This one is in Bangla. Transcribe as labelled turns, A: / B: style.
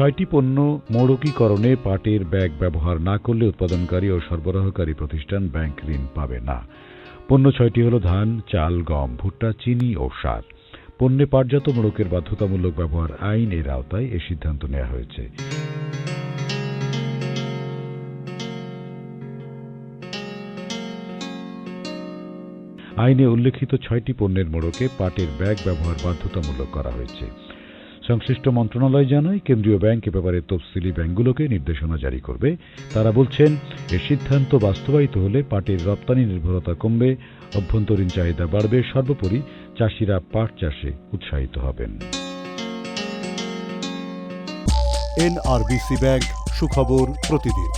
A: ছয়টি পণ্য মৌড়কীকরণে পাটের ব্যাগ ব্যবহার না করলে উৎপাদনকারী ও সরবরাহকারী প্রতিষ্ঠান ব্যাংক ঋণ পাবে না। পণ্য ছয়টি হল ধান, চাল, গম, ভুট্টা, চিনি ও সার। পণ্যে পাটজাত মোড়কের বাধ্যতামূলক ব্যবহার আইন এর আওতায় এ সিদ্ধান্ত নেওয়া হয়েছে। আইনে উল্লেখিত ছয়টি পণ্যের মোড়কে পাটের ব্যাগ ব্যবহার বাধ্যতামূলক করা হয়েছে। সংশ্লিষ্ট মন্ত্রণালয় জানায়, কেন্দ্রীয় ব্যাংক এ ব্যাপারে তফসিলি ব্যাংকগুলোকে নির্দেশনা জারি করবে। তারা বলছেন, এ সিদ্ধান্ত বাস্তবায়িত হলে পাটের রপ্তানি নির্ভরতা কমবে, অভ্যন্তরীণ চাহিদা বাড়বে, সর্বোপরি চাষিরা পাট চাষে উৎসাহিত হবেন।
B: এনআরবিসি ব্যাংক সুখবর প্রতিদিন।